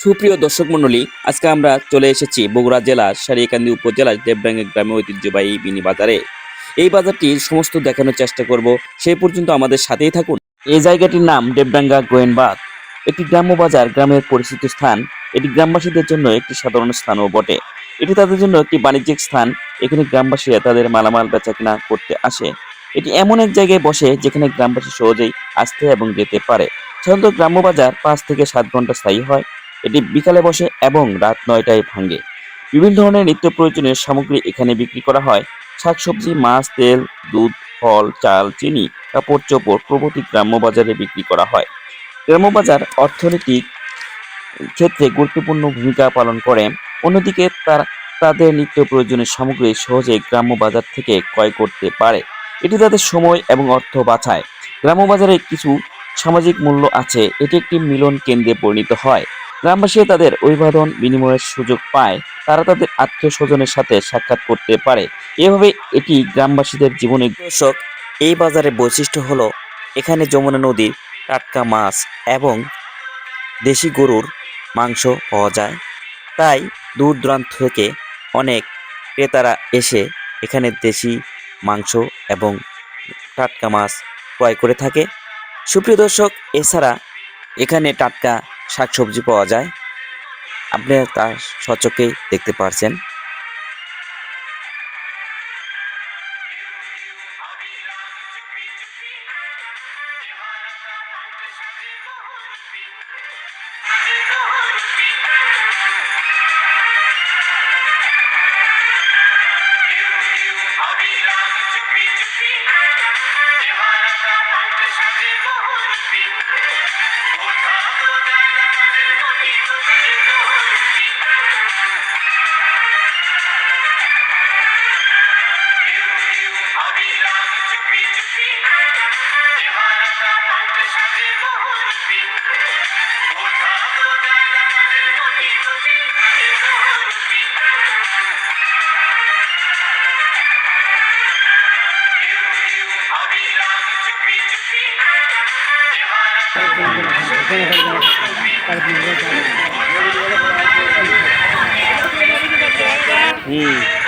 সুপ্রিয় দর্শক মণ্ডলী, আজকে আমরা চলে এসেছি বগুড়া জেলার সারিয়াকান্দি উপজেলার দেবডাঙ্গা গ্রামে ঐতিহ্যবাহী মিনি বাজারে। এই বাজারটির সমস্ত দেখানোর চেষ্টা করব সেই পর্যন্ত আমাদের সাথেই থাকুন। এই জায়গাটির নাম দেবডাঙ্গা গোয়েনবাগ একটি গ্রাম্য বাজার, গ্রামের পরিচিত স্থান। এটি গ্রামবাসীদের জন্য একটি সাধারণ স্থানও বটে। এটি তাদের জন্য একটি বাণিজ্যিক স্থান। এখানে গ্রামবাসীরা তাদের মালামাল বেচাকেনা করতে আসে। এটি এমন এক জায়গায় বসে যেখানে গ্রামবাসী সহজেই আসতে এবং যেতে পারে। সাধারণত গ্রাম্য বাজার পাঁচ থেকে সাত ঘণ্টা স্থায়ী হয়। এটি বিকালে বসে এবং রাত নয়টায় ভাঙে। বিভিন্ন ধরনের নিত্য প্রয়োজনীয় সামগ্রী এখানে বিক্রি করা হয়। শাকসবজি, মাছ, তেল, দুধ, ফল, চাল, চিনি কাপড় চোপড় প্রভৃতি গ্রাম্য বাজারে বিক্রি করা হয়। গ্রাম্য বাজার অর্থনৈতিক ক্ষেত্রে গুরুত্বপূর্ণ ভূমিকা পালন করে। অন্যদিকে তার, তাদের নিত্য প্রয়োজনীয় সামগ্রী সহজে গ্রাম্য বাজার থেকে ক্রয় করতে পারে। এটি তাদের সময় এবং অর্থ বাঁচায় গ্রাম্য বাজারে কিছু সামাজিক মূল্য আছে। এটি একটি মিলন কেন্দ্রে পরিণত হয়। গ্রামবাসীরা তাদের অভিবাদন বিনিময়ের সুযোগ পায়। তারা তাদের আত্মীয় স্বজনের সাথে সাক্ষাৎ করতে পারে। এভাবে এটি গ্রামবাসীদের জীবনে দর্শক, এই বাজারের বৈশিষ্ট্য হলো এখানে যমুনা নদীর টাটকা মাছ এবং দেশি গরুর মাংস পাওয়া যায়। তাই দূর দূরান্ত থেকে অনেক ক্রেতারা এসে এখানে দেশি মাংস এবং টাটকা মাছ ক্রয় করে থাকে। সুপ্রিয় দর্শক, এছাড়া এখানে টাটকা শাকসবজি পাওয়া যায়। আপনি তার সচকেই দেখতে পারছেন। Hum.